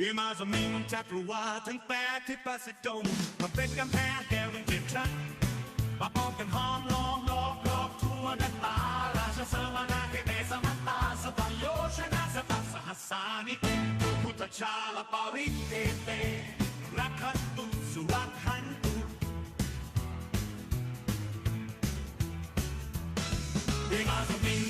อิมาสมิงจักรวาลทั้งแปดที่ประสิทธิ์ดงมาเป็นกำแพงแก้วเป็นเกล็ดชัดมาป้องกันหอมล้อมรอบรอบทั่วนันตาราชสมนาเกเตสมัตตาสตโยชนะสตัสสหัสสานิพุทธชาลปาริเตเตรักขันตุสุรักขันตุเรียกมาสมิง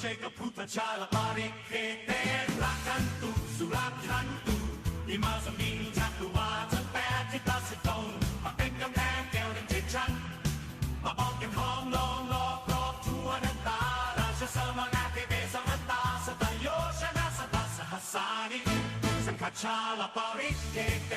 เจกับพุทธชาลปาริเคเตรักขันตุสุรักขันตุอิมาสมิงจักรวาลทั้งแปดที่ตัดสิตงมาเป็นกำแพงแก้วดังเจ็ดชั้นมาปองกันห้อมลอมรอบรอบทั่วนันตาราชสมนาเกเตสมัตตาสตโยชนะสตาสหัสานิสังฆชาลปาริเคเต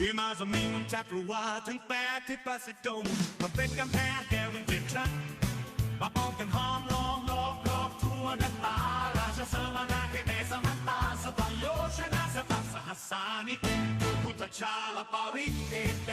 ที่มาสมิงจักรวาลทั้งแปดที่ประสิดงมาเป็นกำแพงแก้วเป็นเจ็ดชั้นมาป้องกันห้อมล้อมรอบรอบทั่วนักตาราชเสมานาเกเตสมันตาสบายโยชนะสตัสหัสสานิพุทธชาลปาริเตเต